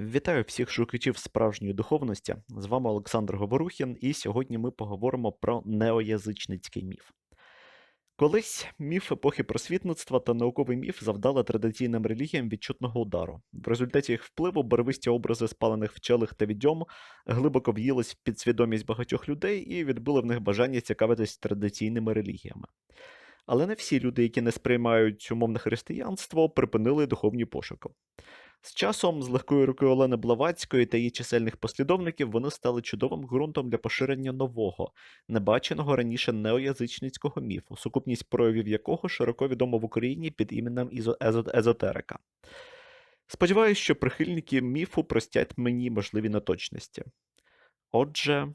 Вітаю всіх шукачів справжньої духовності. З вами Олександр Говорухін, і сьогодні ми поговоримо про неоязичницький міф. Колись міф епохи просвітництва та науковий міф завдали традиційним релігіям відчутного удару. В результаті їх впливу барвисті образи спалених вчелих та відьом глибоко в'їлись в підсвідомість багатьох людей і відбили в них бажання цікавитись традиційними релігіями. Але не всі люди, які не сприймають умовне християнство, припинили духовні пошуки. З часом, з легкої руки Олени Блаватської та її чисельних послідовників, вони стали чудовим ґрунтом для поширення нового, небаченого раніше неоязичницького міфу, сукупність проявів якого широко відома в Україні під іменем езотерика. Сподіваюсь, що прихильники міфу простять мені можливі неточності. Отже,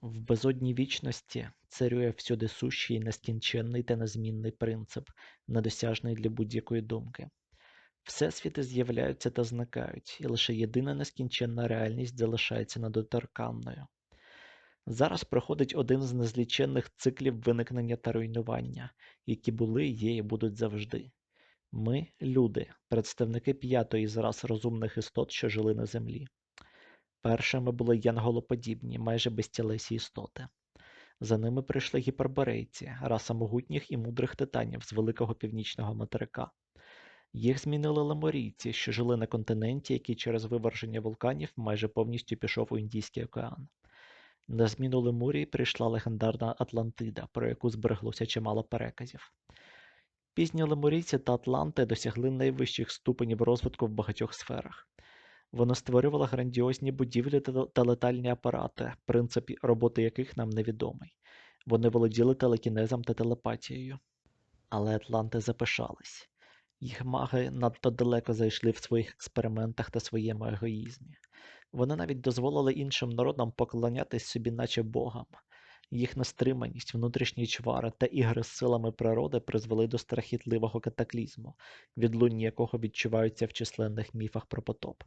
В безодні вічності царює всюди сущий, нескінченний та незмінний принцип, недосяжний для будь-якої думки. Всесвіти з'являються та зникають, і лише єдина нескінченна реальність залишається недоторканною. Зараз проходить один з незліченних циклів виникнення та руйнування, які були, є і будуть завжди. Ми, люди, представники п'ятої з рас розумних істот, що жили на землі. Першими були янголоподібні, майже безтілесі істоти. За ними прийшли гіперборейці, раса могутніх і мудрих титанів з великого північного материка. Їх змінили леморійці, що жили на континенті, який через виверження вулканів майже повністю пішов у Індійський океан. На зміну Лемурії прийшла легендарна Атлантида, про яку збереглося чимало переказів. Пізні лемурійці та атланти досягли найвищих ступенів розвитку в багатьох сферах. Вони створювали грандіозні будівлі та летальні апарати, принцип роботи яких нам невідомий. Вони володіли телекінезом та телепатією. Але атланти запишались. Їх маги надто далеко зайшли в своїх експериментах та своєму егоїзмі. Вони навіть дозволили іншим народам поклонятись собі, наче богам. Їх нестриманість, внутрішні чвари та ігри з силами природи призвели до страхітливого катаклізму, відлуння якого відчуваються в численних міфах про потоп.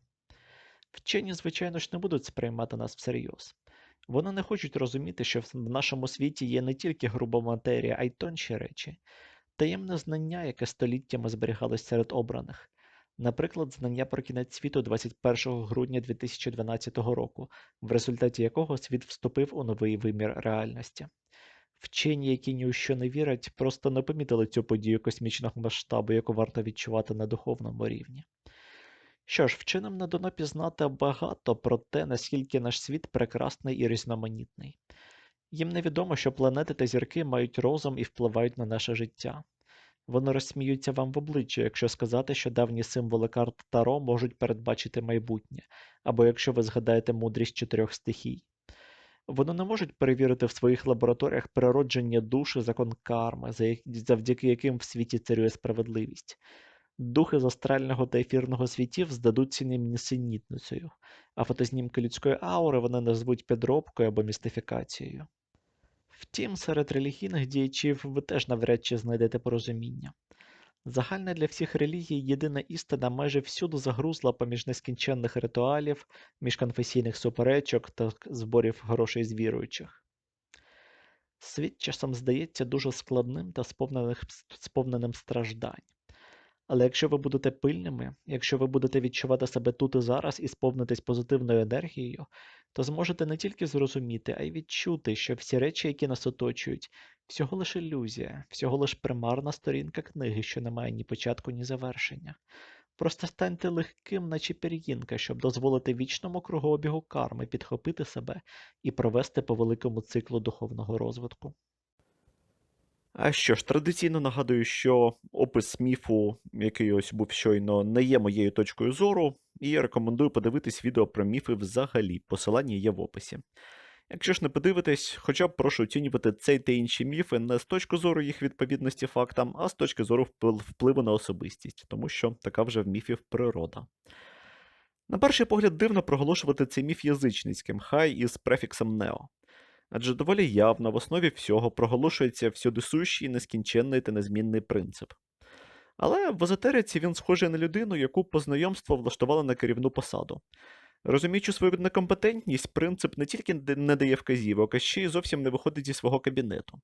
Вчені, звичайно ж, не будуть сприймати нас всерйоз. Вони не хочуть розуміти, що в нашому світі є не тільки груба матерія, а й тонші речі, таємне знання, яке століттями зберігалось серед обраних. Наприклад, знання про кінець світу 21 грудня 2012 року, в результаті якого світ вступив у новий вимір реальності. Вчені, які ні у що не вірять, просто не помітили цю подію космічного масштабу, яку варто відчувати на духовному рівні. Що ж, вченим не дано пізнати багато про те, наскільки наш світ прекрасний і різноманітний. Їм невідомо, що планети та зірки мають розум і впливають на наше життя. Вони розсміються вам в обличчя, якщо сказати, що давні символи карт Таро можуть передбачити майбутнє, або якщо ви згадаєте мудрість чотирьох стихій. Вони не можуть перевірити в своїх лабораторіях природження душі закон карми, завдяки яким в світі царює справедливість. Духи з астрального та ефірного світів здадуться їм несенітницею, а фотознімки людської аури вони назвуть підробкою або містифікацією. Втім, серед релігійних діячів ви теж навряд чи знайдете порозуміння. Загальна для всіх релігій єдина істина майже всюди загрузла поміж нескінченних ритуалів, міжконфесійних суперечок та зборів грошей з віруючих. Світ часом здається дуже складним та сповненим страждань. Але якщо ви будете пильними, якщо ви будете відчувати себе тут і зараз і сповнитись позитивною енергією, то зможете не тільки зрозуміти, а й відчути, що всі речі, які нас оточують, всього лиш ілюзія, всього лиш примарна сторінка книги, що не має ні початку, ні завершення. Просто станьте легким, наче пір'їнка, щоб дозволити вічному кругообігу карми підхопити себе і провести по великому циклу духовного розвитку. А що ж, традиційно нагадую, що опис міфу, який ось був щойно, не є моєю точкою зору, і я рекомендую подивитись відео про міфи взагалі. Посилання є в описі. Якщо ж не подивитесь, хоча б прошу оцінювати цей та інші міфи не з точки зору їх відповідності фактам, а з точки зору впливу на особистість, тому що така вже в міфів природа. На перший погляд дивно проголошувати цей міф язичницьким, хай із префіксом нео. Адже доволі явно в основі всього проголошується всюдисущий, нескінченний та незмінний принцип. Але в езотериці він схожий на людину, яку по знайомству влаштували на керівну посаду. Розуміючи свою некомпетентність, принцип не тільки не дає вказівок, а ще й зовсім не виходить зі свого кабінету.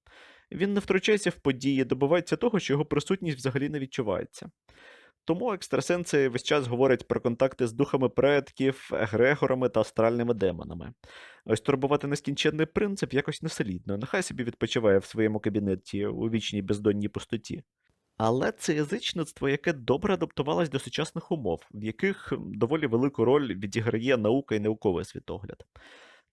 Він не втручається в події, добивається того, що його присутність взагалі не відчувається. Тому екстрасенси весь час говорять про контакти з духами предків, егрегорами та астральними демонами. Ось турбувати нескінченний принцип якось несолідно, нехай собі відпочиває в своєму кабінеті у вічній бездонній пустоті. Але це язичництво, яке добре адаптувалось до сучасних умов, в яких доволі велику роль відіграє наука і науковий світогляд.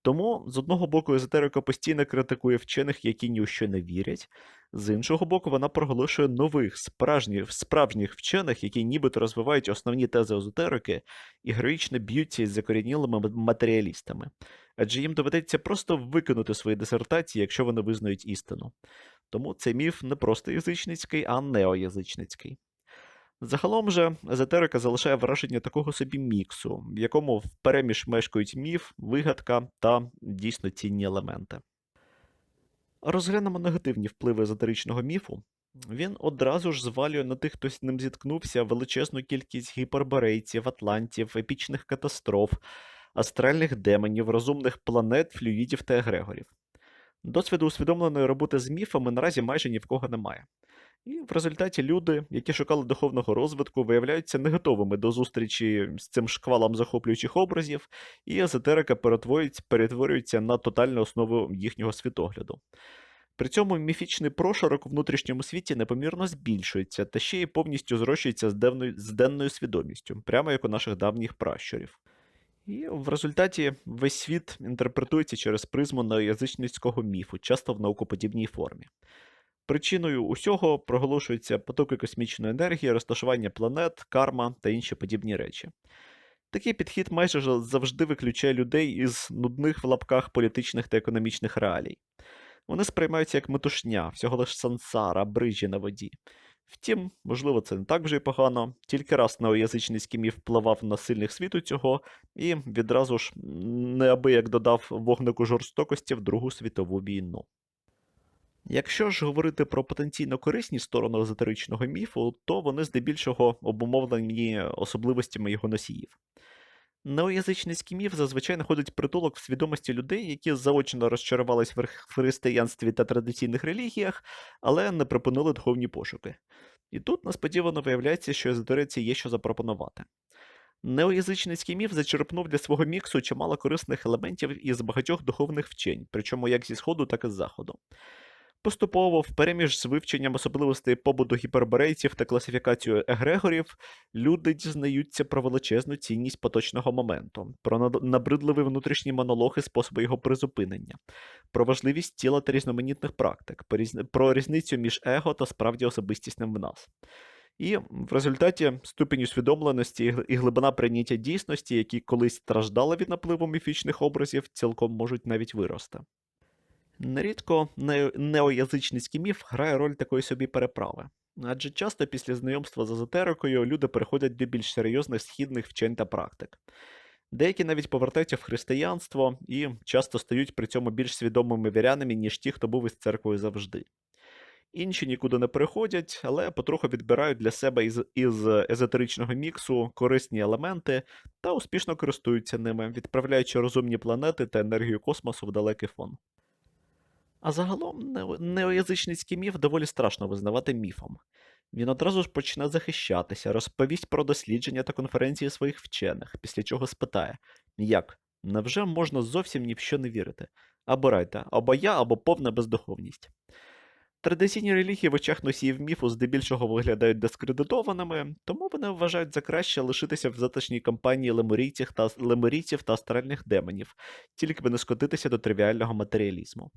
Тому, з одного боку, езотерика постійно критикує вчених, які ні у що не вірять, з іншого боку, вона проголошує нових, справжніх, справжніх вчених, які нібито розвивають основні тези езотерики і героїчно б'ються із закорінілими матеріалістами. Адже їм доведеться просто викинути свої дисертації, якщо вони визнають істину. Тому цей міф не просто язичницький, а неоязичницький. Загалом же езотерика залишає враження такого собі міксу, в якому впереміж мешкають міф, вигадка та дійсно цінні елементи. Розглянемо негативні впливи езотеричного міфу. Він одразу ж звалює на тих, хто з ним зіткнувся, величезну кількість гіперборейців, атлантів, епічних катастроф, астральних демонів, розумних планет, флюїдів та егрегорів. Досвіду усвідомленої роботи з міфами наразі майже ні в кого немає. І в результаті люди, які шукали духовного розвитку, виявляються не готовими до зустрічі з цим шквалом захоплюючих образів, і езотерика перетворюється, на тотальну основу їхнього світогляду. При цьому міфічний прошарок у внутрішньому світі непомірно збільшується та ще й повністю зрощується з, денною, з денною свідомістю, прямо як у наших давніх пращурів. І в результаті весь світ інтерпретується через призму неоязичницького міфу, часто в наукоподібній формі. Причиною усього проголошуються потоки космічної енергії, розташування планет, карма та інші подібні речі. Такий підхід майже завжди виключає людей із нудних в лапках політичних та економічних реалій. Вони сприймаються як метушня, всього лиш сансара, брижі на воді. Втім, можливо, це не так вже й погано, тільки раз неоязичницький міф впливав на сильних світу цього і відразу ж неабияк додав вогнику жорстокості в Другу світову війну. Якщо ж говорити про потенційно корисні сторони езотеричного міфу, то вони здебільшого обумовлені особливостями його носіїв. Неоязичницький міф зазвичай знаходить притулок в свідомості людей, які заочно розчарувались в християнстві та традиційних релігіях, але не припинили духовні пошуки. І тут несподівано виявляється, що езотериці є що запропонувати. Неоязичницький міф зачерпнув для свого міксу чимало корисних елементів із багатьох духовних вчень, причому як зі сходу, так і з заходу. Поступово, впереміж з вивченням особливостей побуту гіперборейців та класифікацією егрегорів, люди дізнаються про величезну цінність поточного моменту, про набридливий внутрішній монолог і способи його призупинення, про важливість тіла та різноманітних практик, про різницю між его та справді особистісним в нас. І в результаті ступінь усвідомленості і глибина прийняття дійсності, які колись страждали від напливу міфічних образів, цілком можуть навіть вирости. Нерідко нео- неоязичницький міф грає роль такої собі переправи. Адже часто після знайомства з езотерикою люди переходять до більш серйозних східних вчень та практик. Деякі навіть повертаються в християнство і часто стають при цьому більш свідомими вірянами, ніж ті, хто був із церквою завжди. Інші нікуди не переходять, але потроху відбирають для себе із, із езотеричного міксу корисні елементи та успішно користуються ними, відправляючи розумні планети та енергію космосу в далекий фон. А загалом неоязичницький міф доволі страшно визнавати міфом. Він одразу ж почне захищатися, розповість про дослідження та конференції своїх вчених, після чого спитає: як? Невже можна зовсім ні в що не вірити? Обирайте, або я, або повна бездуховність. Традиційні релігії в очах носіїв міфу здебільшого виглядають дискредитованими, тому вони вважають за краще лишитися в затишній компанії лемурійців та, лемурійців та астральних демонів, тільки би не скотитися до тривіального матеріалізму.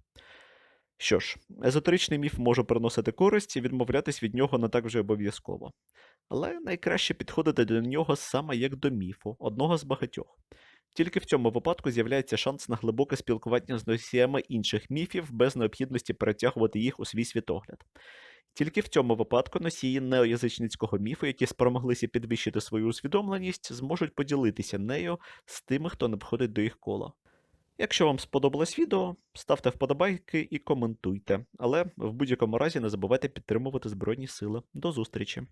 Що ж, езотеричний міф може приносити користь і відмовлятись від нього не так вже обов'язково. Але найкраще підходити до нього саме як до міфу, одного з багатьох. Тільки в цьому випадку з'являється шанс на глибоке спілкування з носіями інших міфів без необхідності перетягувати їх у свій світогляд. Тільки в цьому випадку носії неоязичницького міфу, які спромоглися підвищити свою усвідомленість, зможуть поділитися нею з тими, хто не входить до їх кола. Якщо вам сподобалось відео, ставте вподобайки і коментуйте, але в будь-якому разі не забувайте підтримувати Збройні Сили. До зустрічі!